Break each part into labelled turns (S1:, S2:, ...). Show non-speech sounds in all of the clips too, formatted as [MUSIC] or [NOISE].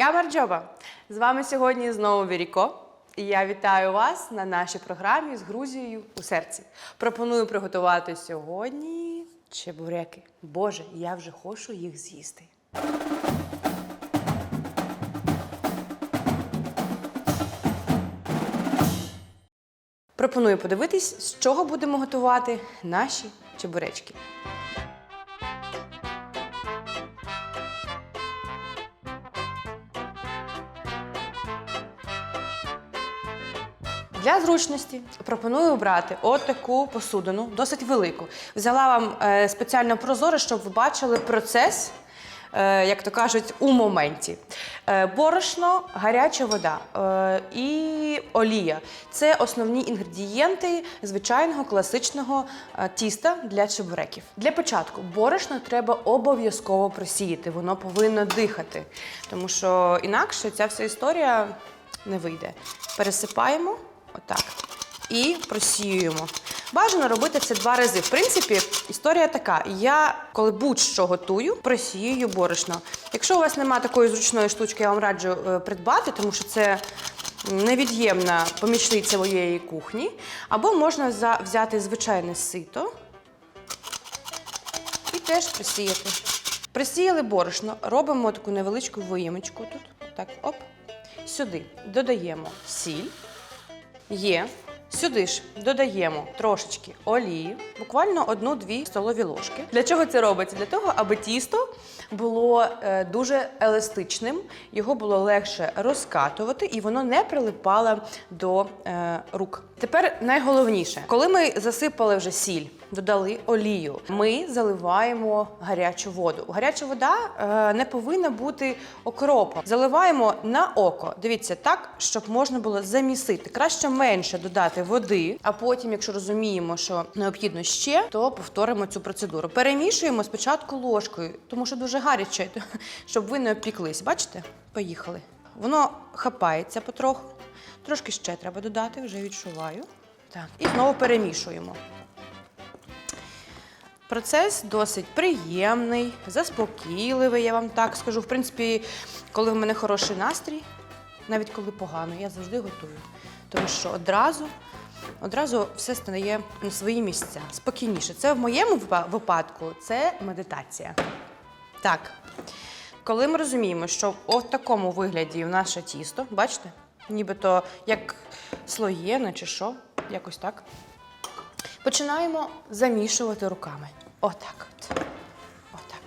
S1: Я Марджоба. З вами сьогодні знову Віріко. І я вітаю вас на нашій програмі з Грузією у серці. Пропоную приготувати сьогодні чебуреки. Боже, я вже хочу їх з'їсти. Пропоную подивитись, з чого будемо готувати наші чебуречки. Для зручності пропоную обрати от посудину, досить велику. Взяла вам е, спеціально прозоре, щоб ви бачили процес, е, як то кажуть, у моменті. Е, борошно, гаряча вода і олія це основні інгредієнти звичайного класичного тіста для чебуреків. Для початку борошно треба обов'язково просіяти, воно повинно дихати, тому що інакше ця вся історія не вийде. Пересипаємо отак і просіюємо. Бажано робити це два рази. В принципі, історія така: я, коли будь-що готую, просіюю борошно. Якщо у вас немає такої зручної штучки, я вам раджу е, придбати, тому що це невід'ємна помічниця моєї кухні. Або можна взяти звичайне сито і теж просіяти. Просіяли борошно, робимо таку невеличку виємочку тут. Так, оп. Сюди додаємо сіль. Є. Сюди ж додаємо трошечки олії, буквально одну-дві столові ложки. Для чого це робиться? Для того, аби тісто було е, дуже еластичним, його було легше розкатувати і воно не прилипало до е, рук. Тепер найголовніше, коли ми засипали вже сіль, додали олію, ми заливаємо гарячу воду. Гаряча вода е, не повинна бути окропом. Заливаємо на око. Дивіться так, щоб можна було замісити. Краще менше додати води, а потім, якщо розуміємо, що необхідно ще, то повторимо цю процедуру. Перемішуємо спочатку ложкою, тому що дуже гаряче, [LAUGHS] щоб ви не опіклись. Бачите? Поїхали. Воно хапається потроху. Трошки ще треба додати, вже відчуваю. Так. І знову перемішуємо. Процес досить приємний, заспокійливий, я вам так скажу. В принципі, коли в мене хороший настрій, навіть коли погано, я завжди готую. Тому що одразу, одразу все стає на свої місця, спокійніше. Це в моєму випадку це медитація. Так, коли ми розуміємо, що в такому вигляді наше тісто, бачите, нібито як слоєне чи що, якось так. Починаємо замішувати руками. Отак от. Отак.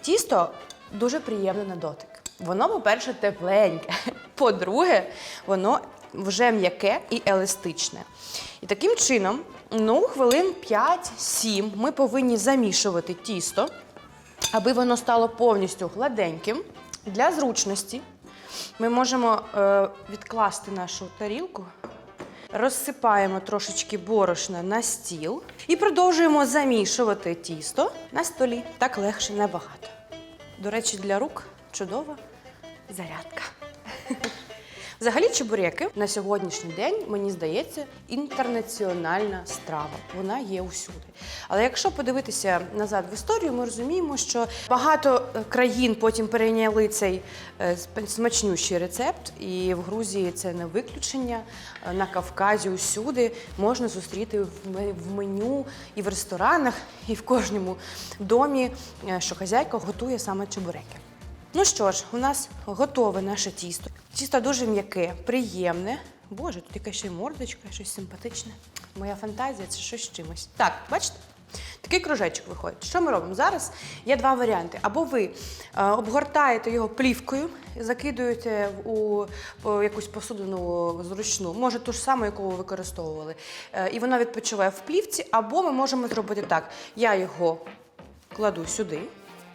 S1: Тісто дуже приємне на дотик. Воно, по-перше, тепленьке. [LAUGHS] По-друге, воно вже м'яке і еластичне. І таким чином, ну, хвилин 5-7 ми повинні замішувати тісто, аби воно стало повністю гладеньким. Для зручності ми можемо е, відкласти нашу тарілку. Розсипаємо трошечки борошна на стіл і продовжуємо замішувати тісто на столі. Так легше набагато. До речі, для рук чудова зарядка. Взагалі, чебуреки на сьогоднішній день, мені здається, інтернаціональна страва. Вона є усюди. Але якщо подивитися назад в історію, ми розуміємо, що багато е, країн потім перейняли цей е, смачнющий рецепт, і в Грузії це не виключення. Е, На Кавказі усюди можна зустріти в меню і в ресторанах, і в кожному домі, що хазяйка готує саме чебуреки. Ну що ж, у нас готове наше тісто. Тісто дуже м'яке, приємне. Боже, тут якась ще й мордочка, щось симпатичне. Моя фантазія це щось з чимось. Так, бачите? Такий кружечок виходить. Що ми робимо? Зараз є два варіанти. Або ви е, обгортаєте його плівкою, закидуєте у якусь посудину зручну, може ту ж саму, яку ви використовували, е, і вона відпочиває в плівці, або ми можемо зробити так: я його кладу сюди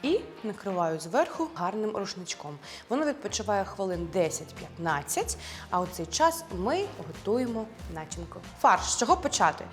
S1: і накриваю зверху гарним рушничком. Воно відпочиває хвилин 10-15, а у цей час ми готуємо начинку. Фарш. З чого почати?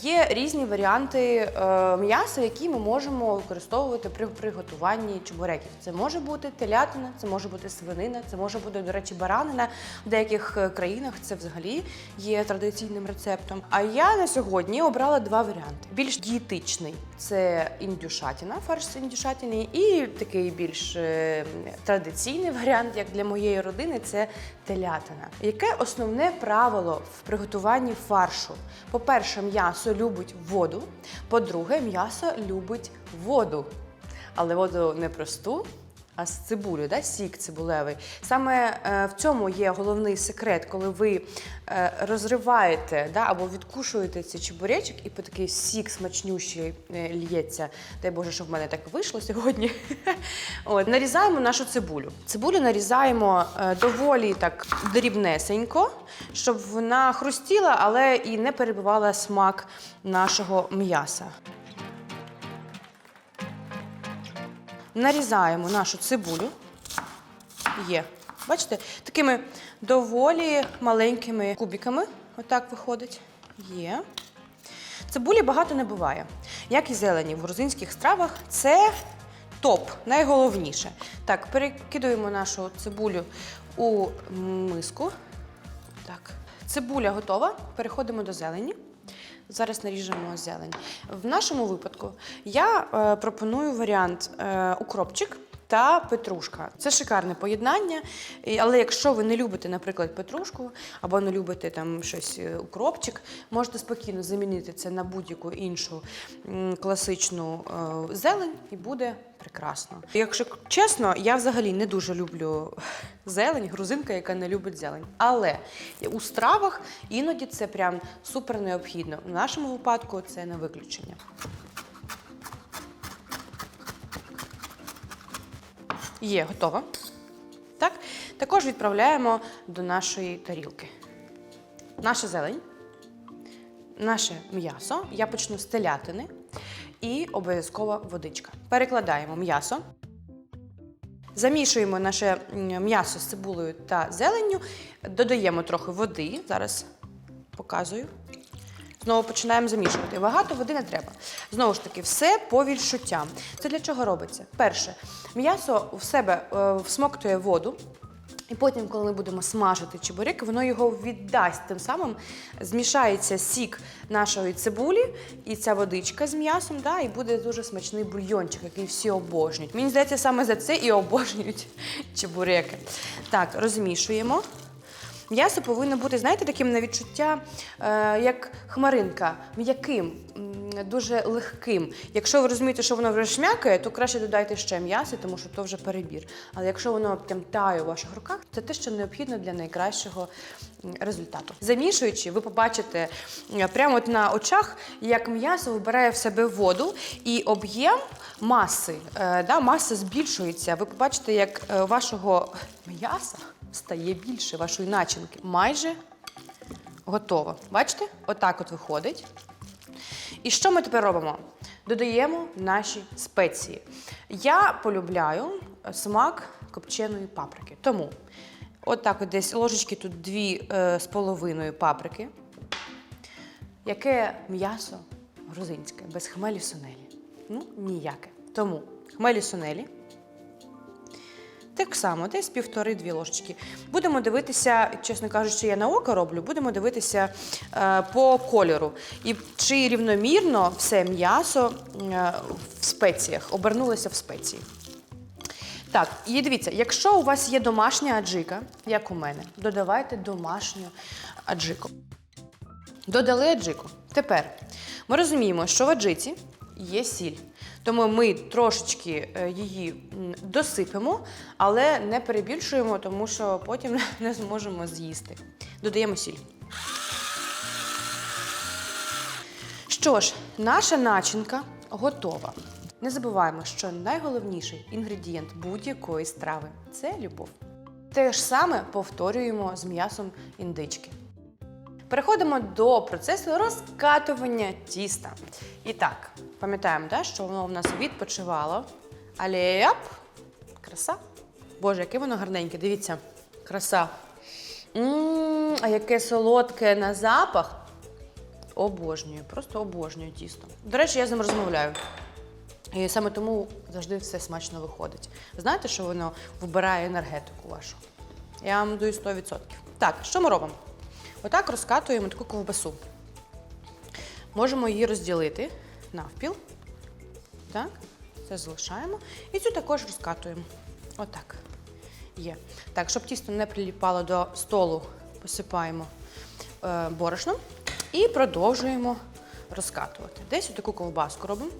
S1: Є різні варіанти е, м'яса, які ми можемо використовувати при приготуванні чебуреків. Це може бути телятина, це може бути свинина, це може бути, до речі, баранина. В деяких е, країнах це взагалі є традиційним рецептом. А я на сьогодні обрала два варіанти: більш дієтичний це індюшатіна, фарш з індюшатини, І такий більш е, традиційний варіант, як для моєї родини, це телятина. Яке основне правило в приготуванні фаршу? По-перше, м'ясо любить воду. По-друге, м'ясо любить воду. Але воду не просту, з цибулю, да? сік цибулевий. Саме е, в цьому є головний секрет, коли ви е, розриваєте да, або відкушуєте цей чебуречок, і по такий сік смачнющий е, лється. Дай Боже, щоб в мене так вийшло сьогодні. [LAUGHS] От, нарізаємо нашу цибулю. Цибулю нарізаємо доволі так дрібнесенько, щоб вона хрустіла, але і не перебивала смак нашого м'яса. Нарізаємо нашу цибулю. Є. Бачите, такими доволі маленькими кубиками. Отак виходить. Є. Цибулі багато не буває. Як і зелені в грузинських стравах, це топ, найголовніше. Так, перекидуємо нашу цибулю у миску. Так. Цибуля готова. Переходимо до зелені. Зараз наріжемо зелень. В нашому випадку я е, пропоную варіант е, укропчик та петрушка. Це шикарне поєднання. Але якщо ви не любите, наприклад, петрушку або не любите там щось е, укропчик, можете спокійно замінити це на будь-яку іншу класичну е, зелень і буде прекрасно. Якщо чесно, я взагалі не дуже люблю зелень, грузинка, яка не любить зелень. Але у стравах іноді це прям супер необхідно. В нашому випадку це не виключення. Є, готово. Так? Також відправляємо до нашої тарілки. Наша зелень, наше м'ясо. Я почну з телятини і обов'язково водичка. Перекладаємо м'ясо. Замішуємо наше м'ясо з цибулею та зеленню, додаємо трохи води. Зараз показую. Знову починаємо замішувати. Багато води не треба. Знову ж таки, все по відчуттям. Це для чого робиться? Перше, м'ясо в себе е, всмоктує воду. І потім, коли ми будемо смажити чебурек, воно його віддасть. Тим самим змішається сік нашої цибулі і ця водичка з м'ясом, да, і буде дуже смачний бульйончик, який всі обожнюють. Мені здається, саме за це і обожнюють чебуреки. Так, розмішуємо. М'ясо повинно бути, знаєте, таким на відчуття, е, як хмаринка, м'яким, дуже легким. Якщо ви розумієте, що воно вже шмякає, то краще додайте ще м'ясо, тому що то вже перебір. Але якщо воно прям тає у ваших руках, це те, що необхідно для найкращого результату. Замішуючи, ви побачите е, прямо от на очах, як м'ясо вибирає в себе воду і об'єм маси, е, да, маса збільшується. Ви побачите, як вашого м'яса стає більше вашої начинки. Майже готово. Бачите? Отак от виходить. І що ми тепер робимо? Додаємо наші спеції. Я полюбляю смак копченої паприки. Тому отак от десь ложечки тут дві е, з половиною паприки. Яке м'ясо грузинське, без хмелі сунелі? Ну, ніяке. Тому хмелі сунелі. Так само, десь півтори-дві ложечки. Будемо дивитися, чесно кажучи, я на око роблю, будемо дивитися е, по кольору. І чи рівномірно все м'ясо е, в спеціях, обернулося в спеції. Так, і дивіться, якщо у вас є домашня аджика, як у мене, додавайте домашню аджику. Додали аджику. Тепер ми розуміємо, що в аджиці є сіль. Тому ми трошечки е, її досипемо, але не перебільшуємо, тому що потім [LAUGHS] не зможемо з'їсти. Додаємо сіль. Що ж, наша начинка готова. Не забуваємо, що найголовніший інгредієнт будь-якої страви це любов. Те ж саме повторюємо з м'ясом індички. Переходимо до процесу розкатування тіста. І так, пам'ятаємо, да, що воно в нас відпочивало. Але яп, краса. Боже, яке воно гарненьке, дивіться, краса. Мм, а яке солодке на запах. Обожнюю, просто обожнюю тісто. До речі, я з ним розмовляю. І саме тому завжди все смачно виходить. Знаєте, що воно вбирає енергетику вашу? Я вам даю 100%. Так, що ми робимо? Отак розкатуємо таку ковбасу. Можемо її розділити навпіл. Так. Це залишаємо. І цю також розкатуємо. Отак. Є. Так, щоб тісто не приліпало до столу, посипаємо е, борошном і продовжуємо розкатувати. Десь таку ковбаску робимо.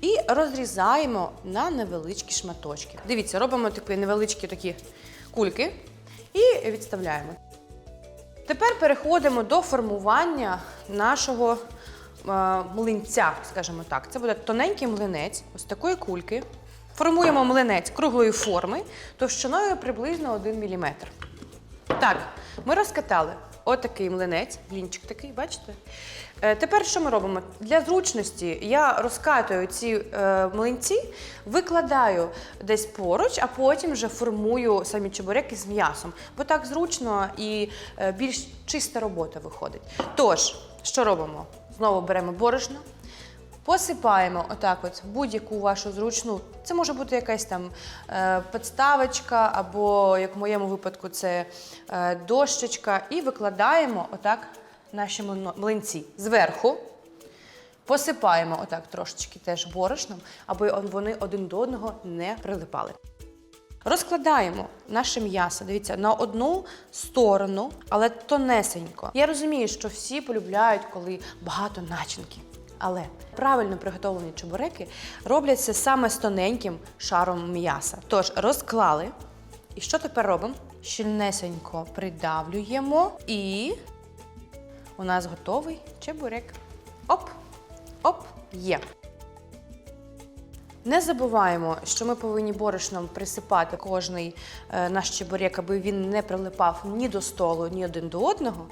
S1: І розрізаємо на невеличкі шматочки. Дивіться, робимо такі невеличкі такі кульки і відставляємо. Тепер переходимо до формування нашого е, млинця, скажімо так. Це буде тоненький млинець, ось такої кульки. Формуємо млинець круглої форми, товщиною приблизно 1 мм. Так, ми розкатали отакий млинець, блінчик такий, бачите? Е, тепер що ми робимо? Для зручності я розкатую ці е, млинці, викладаю десь поруч, а потім вже формую самі чебуреки з м'ясом. Бо так зручно і е, більш чиста робота виходить. Тож, що робимо? Знову беремо борошно, Посипаємо отак от будь-яку вашу зручну. Це може бути якась там е, підставочка, або, як в моєму випадку, це е, дощечка. І викладаємо отак наші млинці зверху. Посипаємо отак трошечки теж борошном, аби вони один до одного не прилипали. Розкладаємо наше м'ясо, дивіться, на одну сторону, але тонесенько. Я розумію, що всі полюбляють, коли багато начинки. Але правильно приготовлені чебуреки робляться саме з тоненьким шаром м'яса. Тож розклали. І що тепер робимо? Щільнесенько придавлюємо і у нас готовий чебурек. Оп! Оп! Є. Не забуваємо, що ми повинні борошном присипати кожний е, наш чебурек, аби він не прилипав ні до столу, ні один до одного.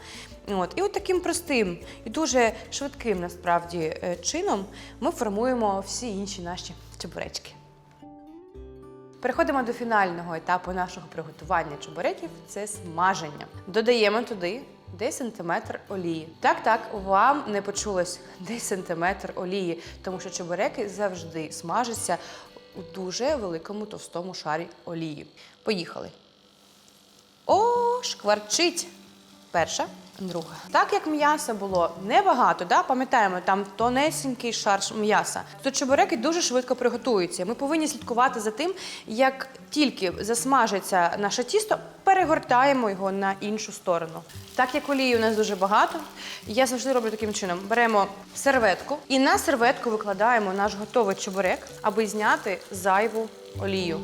S1: От. І от таким простим і дуже швидким насправді е, чином ми формуємо всі інші наші чебуречки. Переходимо до фінального етапу нашого приготування чебуреків це смаження. Додаємо туди десь сантиметр олії. Так, так, вам не почулось [LAUGHS] десь сантиметр олії, тому що чебуреки завжди смажаться у дуже великому товстому шарі олії. Поїхали. О, шкварчить! Перша, друга. Так як м'яса було небагато, да? пам'ятаємо, там тонесенький шар м'яса, то чебуреки дуже швидко приготуються. Ми повинні слідкувати за тим, як тільки засмажиться наше тісто, перегортаємо його на іншу сторону. Так як олії у нас дуже багато, я завжди роблю таким чином: беремо серветку і на серветку викладаємо наш готовий чебурек, аби зняти зайву олію.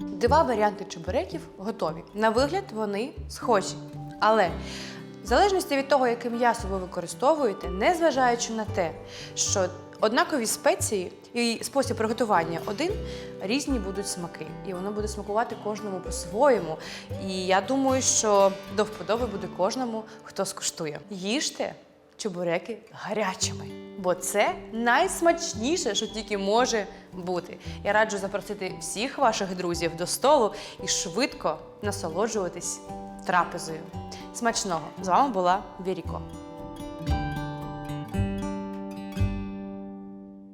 S1: Два варіанти чебуреків готові. На вигляд вони схожі. Але в залежності від того, яке м'ясо ви використовуєте, незважаючи на те, що однакові спеції і спосіб приготування один, різні будуть смаки. І воно буде смакувати кожному по-своєму. І я думаю, що до вподоби буде кожному, хто скуштує. Їжте чебуреки гарячими, бо це найсмачніше, що тільки може бути. Я раджу запросити всіх ваших друзів до столу і швидко насолоджуватись трапезою. Смачного! З вами була Віріко.